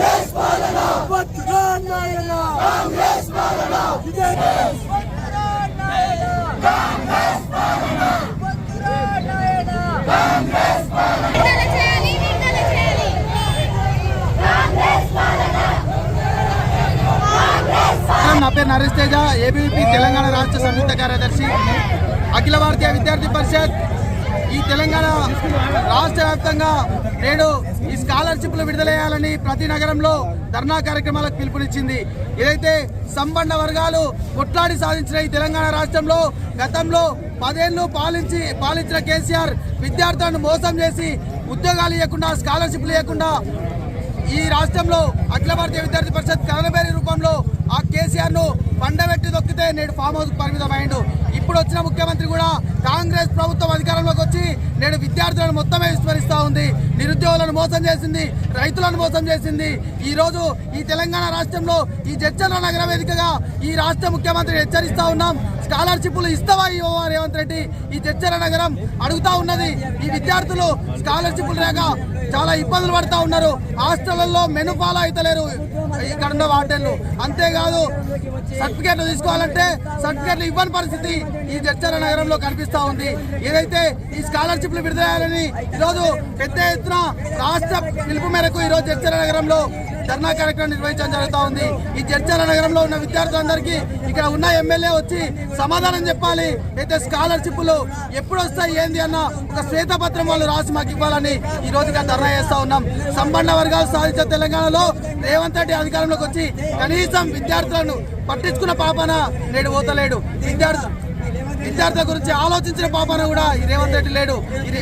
కాంగ్రెస్ పాలన! బతుగా నాయన కాంగ్రెస్ పాలన! ఇదే బతుగా నాయన కాంగ్రెస్ పాలన! బతుగా కాంగ్రెస్ పాలన! నా పేరు నరేష్ తేజ ఏబీపీ తెలంగాణ రాష్ట్ర సంయుక్త కార్యదర్శి. అఖిల భారతీయ విద్యార్థి పరిషత్ ఈ తెలంగాణ రాష్ట్ర వ్యాప్తంగా నేడు ఈ స్కాలర్షిప్లు విడుదలయ్యాలని ప్రతి నగరంలో ధర్నా కార్యక్రమాలకు పిలుపునిచ్చింది. ఏదైతే సంబంధ వర్గాలు కొట్లాడి సాధించిన ఈ తెలంగాణ రాష్ట్రంలో గతంలో పదేళ్ళు పాలించి పాలించిన కేసీఆర్ విద్యార్థులను మోసం చేసి ఉద్యోగాలు ఇవ్వకుండా స్కాలర్షిప్లు ఇవ్వకుండా ఈ రాష్ట్రంలో అఖిల భారతీయ విద్యార్థి పరిషత్ కరణబేరి రూపంలో ఆ కేసీఆర్ను పండబెట్టి దొక్కితే నేడు ఫామ్ హౌస్ పరిమితమైండు. ఇప్పుడు వచ్చిన ముఖ్యమంత్రి కూడా కాంగ్రెస్ ప్రభుత్వం అధికారంలోకి నేడు విద్యార్థులను మొత్తమే విస్మరిస్తా ఉంది. నిరుద్యోగులను మోసం చేసింది రైతులను మోసం చేసింది. ఈరోజు ఈ తెలంగాణ రాష్ట్రంలో ఈ జడ్చర్ల నగర వేదికగా ఈ రాష్ట్ర ముఖ్యమంత్రి హెచ్చరిస్తా ఉన్నాం. స్కాలర్షిప్లు ఇస్తావా ఇవ్వవా రేవంత్ రెడ్డి? ఈ జడ్చర్ల నగరం అడుగుతా ఉన్నది. ఈ విద్యార్థులు స్కాలర్షిప్లు లేక చాలా ఇబ్బందులు పడతా ఉన్నారు. హాస్టళ్ళలో మెను ఫాలో అయితలేరు ఇక్కడ ఉన్న వార్డెన్లు. అంతేకాదు సర్టిఫికేట్లు తీసుకోవాలంటే సర్టిఫికేట్లు ఇవ్వని పరిస్థితి ఈ జడ్చర్ల నగరంలో కనిపిస్తా ఉంది. ఏదైతే ఈ స్కాలర్షిప్లు విడుదలని ఈరోజు పెద్ద ఎత్తున రాష్ట్ర పిలుపు మేరకు ఈరోజు జడ్చర్ల నగరంలో ధర్నా కార్యక్రమం నిర్వహించడం జరుగుతూ ఉంది. ఈ చర్చల నగరంలో ఉన్న విద్యార్థులందరికీ ఇక్కడ ఉన్న ఎమ్మెల్యే వచ్చి సమాధానం చెప్పాలి. అయితే స్కాలర్షిప్లు ఎప్పుడు వస్తాయి ఏంది అన్న ఒక శ్వేతపత్రం వాళ్ళు రాసి మాకు ఇవ్వాలని ఈ రోజుగా ధర్నా చేస్తూ ఉన్నాం. సంబంధ వర్గాలు సాధించే తెలంగాణలో రేవంత్ రెడ్డి అధికారంలోకి వచ్చి కనీసం విద్యార్థులను పట్టించుకున్న పాపన నేడు పోతలేడు. విద్యార్థి విద్యార్థుల గురించి ఆలోచించిన పాపన కూడా ఈ రేవంత్ రెడ్డి లేడు. ఇది